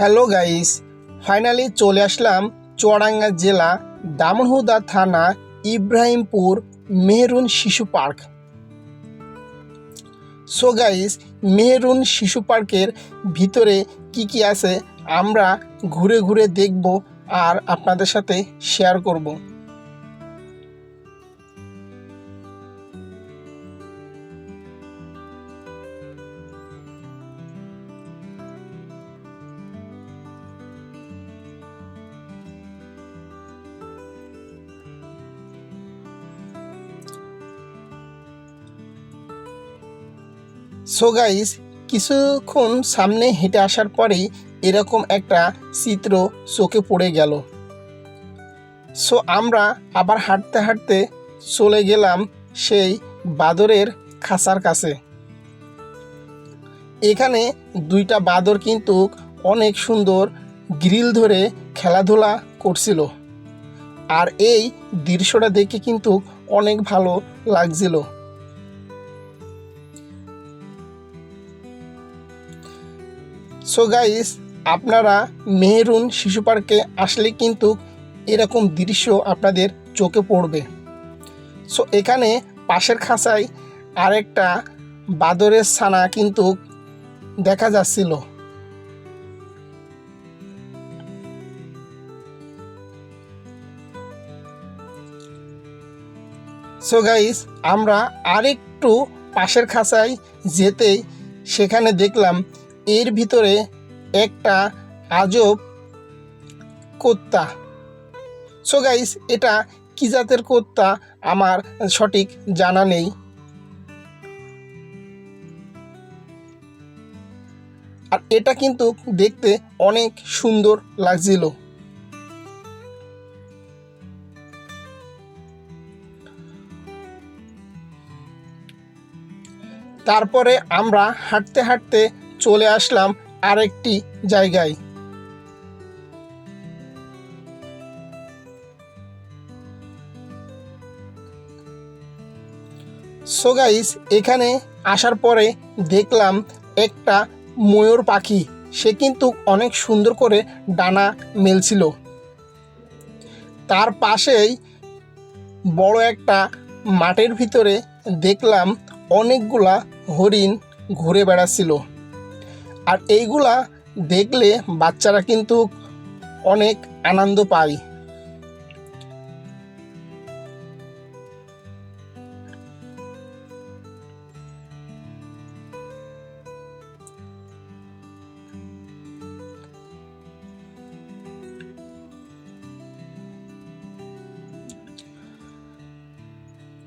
Hello guys, finally চলে আসলাম চুয়াডাঙ্গা জেলা দামনহুদা থানা ইব্রাহিমপুর মেহরুন শিশু পার্ক। সো গাইস মেহরুন শিশু পার্কের ভিতরে কি কি আছে আমরা ঘুরে ঘুরে দেখব আর আপনাদের সাথে শেয়ার করব। সো গাইস কিছুক্ষণ সামনে হেঁটে আসার পরেই এরকম একটা চিত্র চোখে পড়ে গেল। সো আমরা আবার হাঁটতে হাঁটতে চলে গেলাম সেই বাদরের খাঁচার কাছে। এখানে দুইটা বাদর কিন্তু অনেক সুন্দর গ্রিল ধরে খেলাধুলা করছিল। আর এই দৃশ্যটা দেখে কিন্তু অনেক ভালো লাগছিল। সো গাইস আপনারা মেহরুন শিশু পার্কে আসলে কিন্তু এরকম দৃশ্য আপনাদের চোখে পড়বে। সো এখানে পাশের খাঁচায় আরেকটা বাদরের ছানা কিন্তু দেখা যাচ্ছিল। সো গাইস আমরা আরেকটু পাশের খাঁচায় যেতেই সেখানে দেখলাম এর ভিতরে একটা আজব কোত্তা। সো গাইস এটা কি জাতের কোত্তা? আমার সঠিক জানা নেই। আর এটা কিন্তু দেখতে অনেক সুন্দর লাগছিল। তারপরে আমরা হাঁটতে হাঁটতে চলে আসলাম আরেকটি জায়গায়। সো গাইস এখানে আসার পরে দেখলাম একটা ময়ূর পাখি, সে কিন্তু অনেক সুন্দর করে ডানা মেলছিল। তার পাশেই বড় একটা মাঠের ভিতরে দেখলাম অনেকগুলা হরিণ ঘুরে বেড়াচ্ছিল। আর এইগুলা দেখলে বাচ্চারা কিন্তু অনেক আনন্দ পায়।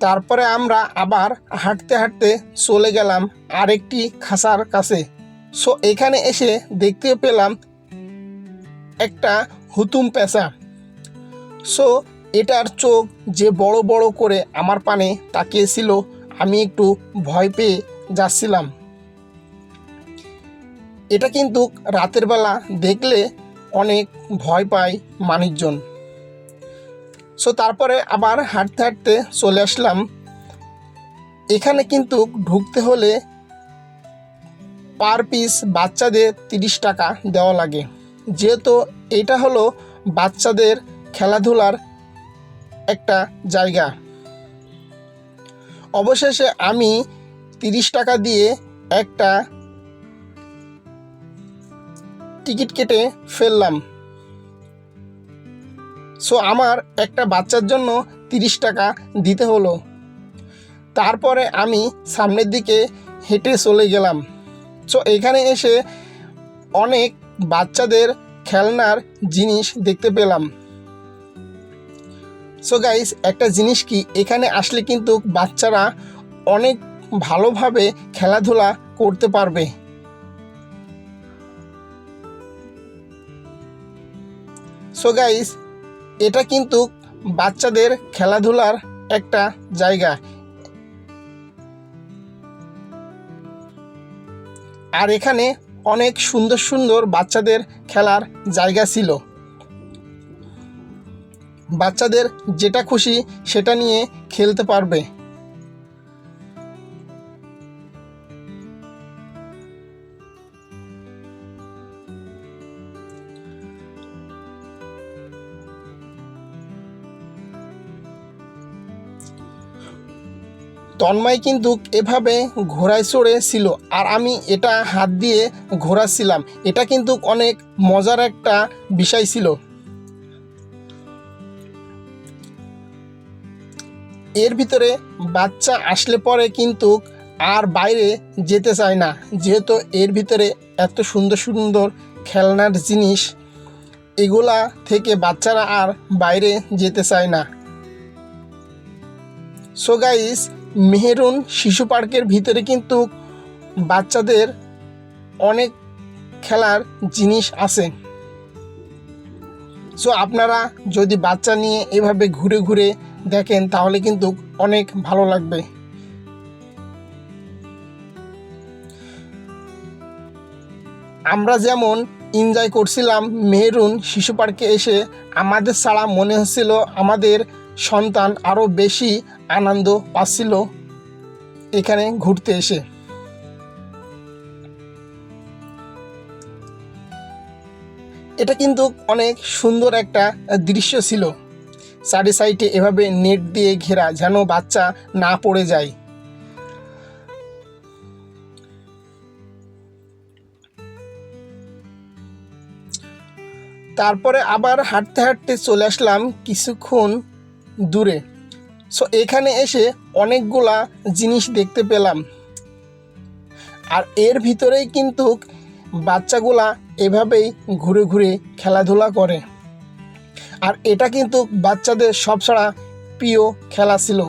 তারপরে আমরা আবার হাঁটতে হাঁটতে চলে গেলাম আরেকটি খাঁচার কাছে। সো এখানে এসে দেখতে পেলাম একটা হুতুম পেঁচা। সো এটার চোখ যে বড় বড় করে আমার পানে তাকিয়েছিল, আমি একটু ভয় পেয়ে যাচ্ছিলাম। এটা কিন্তু রাতের বেলা দেখলে অনেক ভয় পায় মানুষজন। সো তারপরে আবার হাঁটতে হাঁটতে চলে আসলাম। এখানে কিন্তু ঢুকতে হলে পার পিস বাচ্চাদের তিরিশ টাকা দেওয়া লাগে। যেহেতু এটা হলো বাচ্চাদের খেলাধুলার একটা জায়গা। অবশেষে আমি তিরিশ টাকা দিয়ে একটা টিকিট কেটে ফেললাম। সো আমার একটা বাচ্চার জন্য তিরিশ টাকা দিতে হলো। তারপরে আমি সামনের দিকে হেঁটে চলে গেলাম। সো এখানে এসে অনেক বাচ্চাদের খেলনার জিনিস দেখতে পেলাম। সো গাইস একটা জিনিস কি? এখানে আসলে কিন্তু বাচ্চারা অনেক ভালোভাবে খেলাধুলা করতে পারবে। সো গাইস এটা কিন্তু বাচ্চাদের খেলাধুলার একটা জায়গা। আর এখানে অনেক সুন্দর সুন্দর বাচ্চাদের খেলার জায়গা ছিল। বাচ্চাদের যেটা খুশি সেটা নিয়ে খেলতে পারবে। তন্ময় কিন্তু এভাবে ঘোড়ায় চড়ে ছিল আর আমি এটা হাত দিয়ে ঘোরাচ্ছিলাম। এটা কিন্তু অনেক মজার একটা বিষয় ছিল। এর ভিতরে বাচ্চা আসলে পরে কিন্তু আর বাইরে যেতে চায় না। যেহেতু এর ভিতরে এত সুন্দর সুন্দর খেলনার জিনিস, এগুলা থেকে বাচ্চারা আর বাইরে যেতে চায় না। সো গাইস মেহেরুন শিশু পার্কের ভিতরে কিন্তু বাচ্চাদের অনেক খেলার জিনিস আছে। সো আপনারা যদি বাচ্চা নিয়ে এভাবে ঘুরে ঘুরে দেখেন, তাহলে কিন্তু অনেক ভালো লাগবে। আমরা যেমন এনজয় করছিলাম মেহরুন শিশু পার্কে এসে, আমাদের ছাড়া মনে হচ্ছিল আমাদের সন্তান আরও বেশি আনন্দ পাচ্ছিল এখানে ঘুরতে এসে। এটা কিন্তু অনেক সুন্দর একটা দৃশ্য ছিল। চারি সাইডে এভাবে নেট দিয়ে ঘেরা যেন বাচ্চা না পড়ে যায়। তারপরে আবার হাঁটতে হাঁটতে চলে আসলাম কিছুক্ষণ দূরে। সো এখানে এসে অনেকগুলা জিনিস দেখতে পেলাম। আর এর ভিতরেই কিন্তু বাচ্চাগুলা এভাবেই ঘুরে ঘুরে খেলাধুলা করে। আর এটা কিন্তু বাচ্চাদের সবছাড়া প্রিয় খেলা ছিল।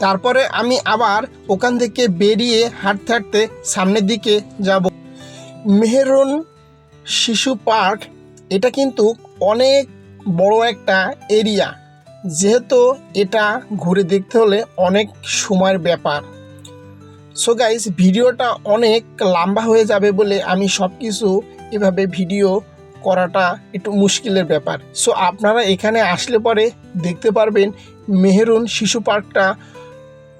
তারপরে আমি আবার ওখান থেকে বেরিয়ে হাঁটতে হাঁটতে সামনের দিকে যাব। মেহেরুন শিশু পার্ক, এটা কিন্তু অনেক বড় একটা এরিয়া। যেহেতু এটা ঘুরে দেখতে হলে অনেক সময়ের ব্যাপার। সো গাইস ভিডিওটা অনেক লম্বা হয়ে যাবে বলে আমি সব কিছু এভাবে ভিডিও করাটা একটু মুশকিলের ব্যাপার। সো আপনারা এখানে আসলে পরে দেখতে পারবেন মেহেরুন শিশু পার্কটা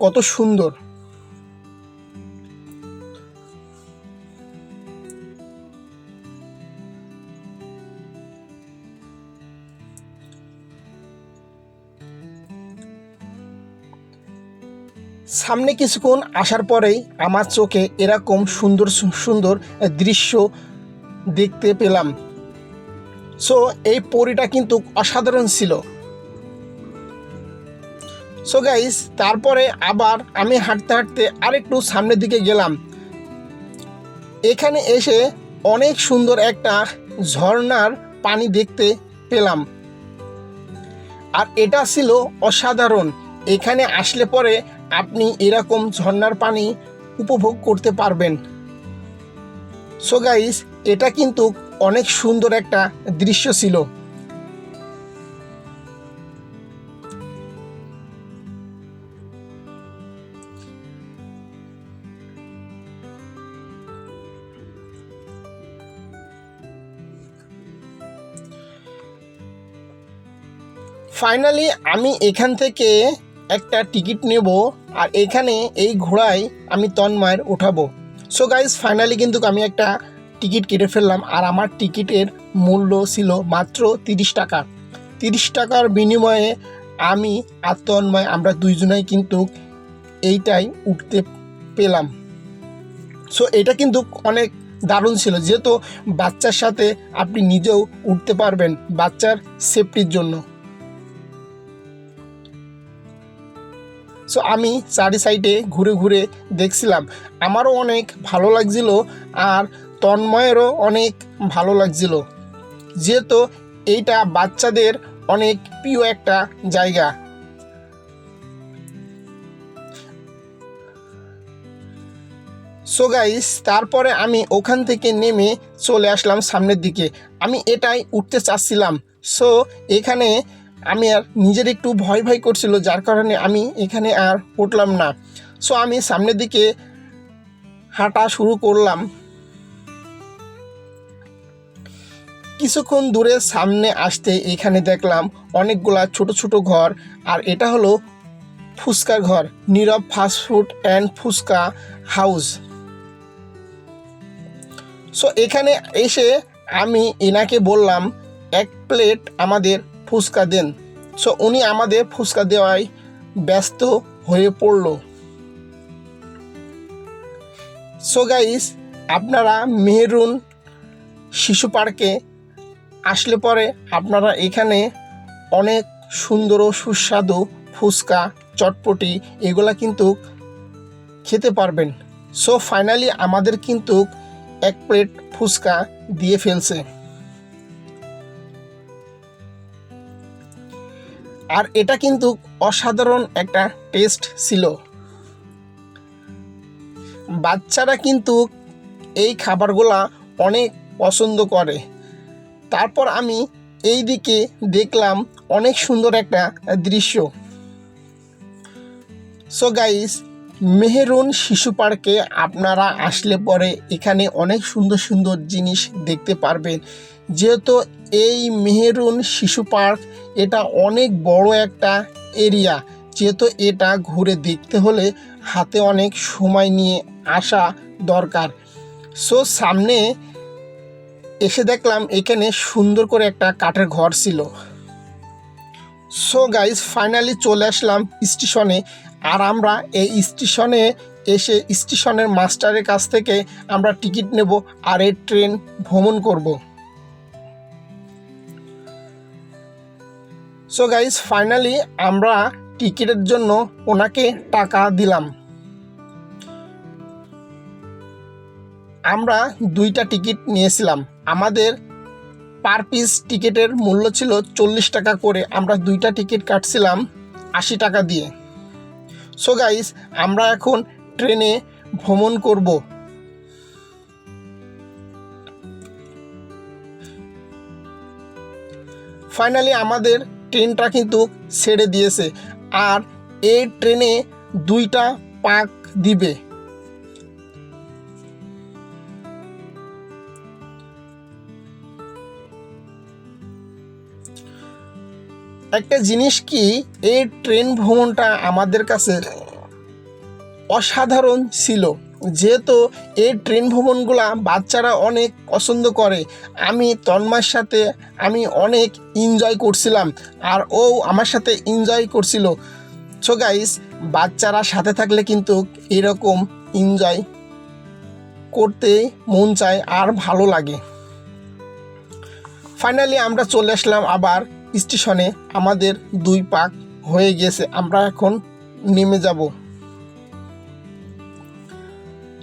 কত সুন্দর। সামনে কিছুক্ষণ আসার পরেই আমার চোখে এরকম সুন্দর সুন্দর দৃশ্য দেখতে পেলাম। সো এই পরিটা কিন্তু অসাধারণ ছিল। সো গাইস তারপরে আবার আমি হাঁটতে হাঁটতে আরেকটু সামনের দিকে গেলাম। এখানে এসে অনেক সুন্দর একটা ঝর্ণার পানি দেখতে পেলাম। আর এটা ছিল অসাধারণ। এখানে আসলে পরে আপনি এরকম ঝর্ণার পানি উপভোগ করতে পারবেন। সো গাইস এটা কিন্তু অনেক সুন্দর একটা দৃশ্য ছিল। ফাইনালি আমি এখান থেকে একটা টিকিট নেব আর এখানে এই ঘোড়ায় আমি তন্ময়ের ওঠাবো সো গাইজ ফাইনালি কিন্তু আমি একটা টিকিট কেটে ফেললাম আর আমার টিকিটের মূল্য ছিল মাত্র তিরিশ টাকা। তিরিশ টাকার বিনিময়ে আমি আর তন্ময় আমরা দুইজনাই কিন্তু এইটাই উঠতে পেলাম। সো এটা কিন্তু অনেক দারুণ ছিল, যেহেতু বাচ্চার সাথে আপনি নিজেও উঠতে পারবেন বাচ্চার সেফটির জন্য। সো আমি চারি সাইডে ঘুরে ঘুরে দেখছিলাম। আমারও অনেক ভালো লাগছিল আর তন্ময়েরও অনেক ভালো লাগছিল। যেহেতু এইটা বাচ্চাদের অনেক প্রিয় একটা জায়গা। সো গাইস তারপরে আমি ওখান থেকে নেমে চলে আসলাম সামনের দিকে। আমি এটাই উঠতে চাচ্ছিলাম। সো এখানে আমি আর নিজের একটু ভয় ভয় করছিল, যার কারণে আমি এখানে আর উঠলাম না। সো আমি সামনের দিকে হাঁটা শুরু করলাম। কিছুক্ষণ দূরে সামনে আসতে এখানে দেখলাম অনেকগুলা ছোট ছোট ঘর, আর এটা হলো ফুচকার ঘর, Nirob fast food and fuchka house so এখানে এসে আমি এনাকে বললাম, এক প্লেট আমাদের ফুচকা দেন। সো উনি আমাদের ফুচকা দেওয়ায় ব্যস্ত হয়ে পড়ল। সো গাইস আপনারা মেহরুন শিশু পার্কে আসলে পরে আপনারা এখানে অনেক সুন্দর সুস্বাদু ফুচকা চটপটি এগুলা কিন্তু খেতে পারবেন। সো ফাইনালি আমাদের কিন্তু এক প্লেট ফুচকা দিয়ে ফেলছে। আর এটা কিন্তু অসাধারণ একটা টেস্ট ছিল। বাচ্চারা কিন্তু এই খাবারগুলা অনেক পছন্দ করে। তারপর আমি এই দিকে দেখলাম অনেক সুন্দর একটা দৃশ্য। সো গাইস মেহেরুন শিশু পার্কে আপনারা আসলে পরে এখানে অনেক সুন্দর সুন্দর জিনিস দেখতে পারবেন। যেহেতু এই মেহেরুন শিশু পার্ক এটা অনেক বড় একটা এরিয়া। যেহেতু এটা ঘুরে দেখতে হলে হাতে অনেক সময় নিয়ে আসা দরকার। সো সামনে এসে দেখলাম এখানে সুন্দর করে একটা কাঠের ঘর ছিল। সো গাইজ ফাইনালি চলে আসলাম স্টেশনে। আর আমরা এই স্টেশনে এসে স্টেশনের মাস্টারের কাছ থেকে আমরা টিকিট নেব আর এই ট্রেন ভ্রমণ করব। সো গাইজ ফাইনালি আমরা টিকিটের জন্য ওনাকে টাকা দিলাম। আমরা দুইটা টিকিট নিয়েছিলাম। আমাদের পার পিস টিকিটের মূল্য ছিল চল্লিশ টাকা করে। আমরা দুইটা টিকিট কাটছিলাম আশি টাকা দিয়ে। সো গাইস আমরা এখন ট্রেনে ভ্রমণ করব। ফাইনালি আমাদের ট্রেনটা কিন্তু ছেড়ে দিয়েছে। আর এই ট্রেনে দুইটা পাক দিবে। একটা জিনিস কি, এই ট্রেন ভ্রমণটা আমাদের কাছে অসাধারণ ছিল। যেহেতু এই ট্রেন ভ্রমণগুলা বাচ্চারা অনেক পছন্দ করে, আমি তন্মার সাথে আমি অনেক এনজয় করছিলাম, আর ও আমার সাথে এনজয় করছিল। সো গাইস বাচ্চারা সাথে থাকলে কিন্তু এরকম এনজয় করতে মন চায় আর ভালো লাগে। ফাইনালি আমরা চলে আসলাম আবার স্টেশনে আমাদের দুই পাক হয়ে গেছে, আমরা এখন নেমে যাব।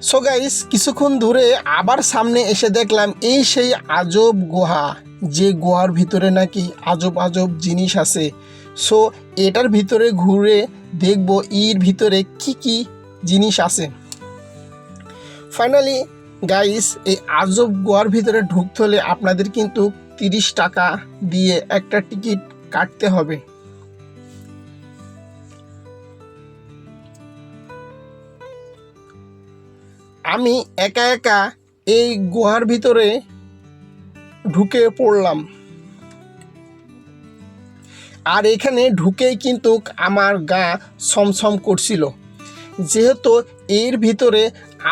সো গাইস কিছুক্ষণ দূরে আবার সামনে এসে দেখলাম এই সেই আজব গুহা, যে গুহার ভিতরে নাকি আজব আজব জিনিস আছে। সো এটার ভিতরে ঘুরে দেখব এর ভিতরে কি কি জিনিস আছে। ফাইনালি গাইস এই আজব গোয়ার ভিতরে ঢুকতে হলে আপনাদের কিন্তু তিরিশ টাকা দিয়ে একটা টিকিট কাটতে হবে। আমি একা একা এই গুহার ভিতরে ঢুকে পড়লাম। আর এখানে ঢুকেই কিন্তু আমার গা সমসম করছিল। যেহেতু এর ভিতরে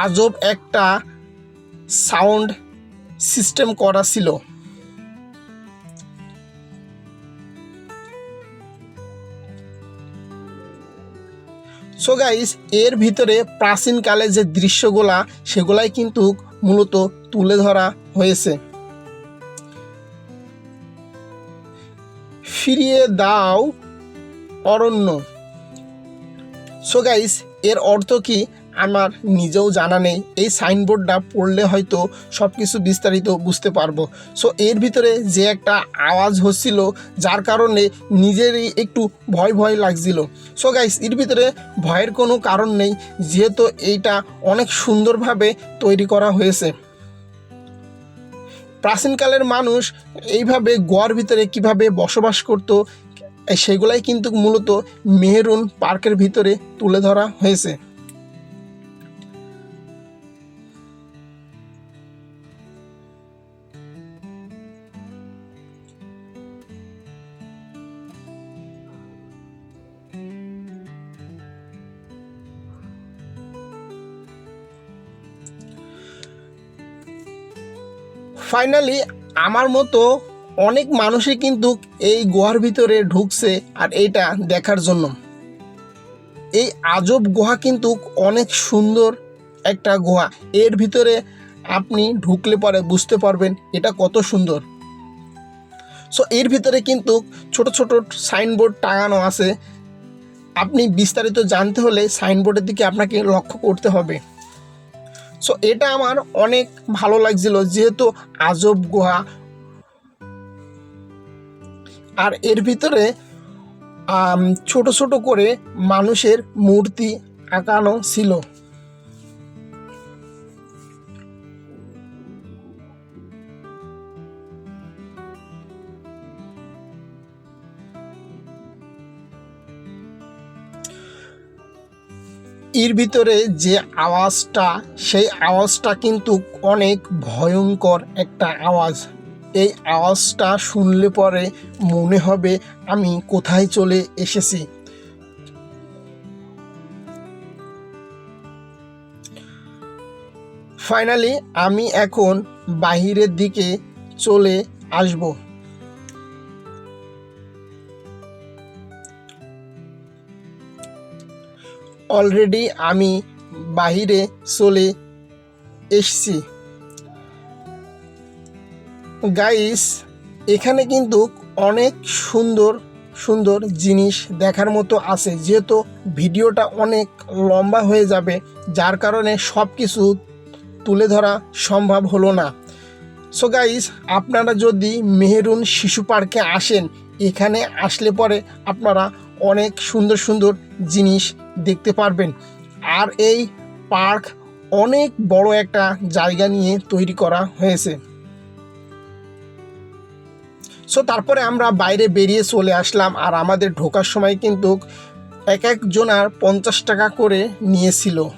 আজব একটা সাউন্ড সিস্টেম করা ছিল। গাইস এর ভিতরে প্রাচীনকালে যে দৃশ্যগুলা, সেগুলাই কিন্তু মূলত তুলে ধরা হয়েছে। ফিরিয়ে দাও, অরণ্য। সো গাইস এর অর্থ কি? আমার নিজেও জানা নেই। এই সাইনবোর্ডটা পড়লে হয়তো সব কিছু বিস্তারিত বুঝতে পারব। সো এর ভিতরে যে একটা আওয়াজ হচ্ছিল, যার কারণে নিজেরই একটু ভয় ভয় লাগছিল। সো গাইস এর ভিতরে ভয়ের কোনো কারণ নেই, যেহেতু এইটা অনেক সুন্দরভাবে তৈরি করা হয়েছে। প্রাচীনকালের মানুষ এইভাবে গোয়ার ভিতরে কীভাবে বসবাস করত সেগুলাই কিন্তু মূলত মেহরুন পার্কের ভিতরে তুলে ধরা হয়েছে। ফাইনালি আমার মতো অনেক মানুষই কিন্তু এই গুহার ভিতরে ঢুকছে আর এইটা দেখার জন্য। এই আজব গুহা কিন্তু অনেক সুন্দর একটা গুহা। এর ভিতরে আপনি ঢুকলে পরে বুঝতে পারবেন এটা কত সুন্দর। সো এর ভিতরে কিন্তু ছোট ছোট সাইনবোর্ড টাঙানো আছে। আপনি বিস্তারিত জানতে হলে সাইনবোর্ডের দিকে আপনাকে লক্ষ্য করতে হবে। সো এটা আমার অনেক ভালো লাগছিল, যেহেতু আজব গুহা। আর এর ভিতরে ছোট ছোট করে মানুষের মূর্তি আঁকানো ছিল। এর ভিতরে যে আওয়াজটা, সেই আওয়াজটা কিন্তু অনেক ভয়ঙ্কর একটা আওয়াজ। এই আওয়াজটা শুনলে পরে মনে হবে আমি কোথায় চলে এসেছি। ফাইনালি আমি এখন বাহিরের দিকে চলে আসব। অলরেডি আমি বাহিরে চলে এসছি। গাইস এখানে কিন্তু অনেক সুন্দর সুন্দর জিনিস দেখার মতো আছে। যেহেতু ভিডিওটা অনেক লম্বা হয়ে যাবে, যার কারণে সব কিছু তুলে ধরা সম্ভব হলো না। সো গাইস আপনারা যদি মেহেরুন শিশু পার্কে আসেন, এখানে আসলে পরে আপনারা অনেক সুন্দর সুন্দর জিনিস দেখতে পারবেন। আর এই পার্ক অনেক বড় একটা জায়গা নিয়ে তৈরি করা হয়েছে। সো তারপরে আমরা বাইরে বেরিয়ে চলে আসলাম আর আমাদের ঢোকার সময় কিন্তু এক একজনার পঞ্চাশ টাকা করে নিয়েছিল।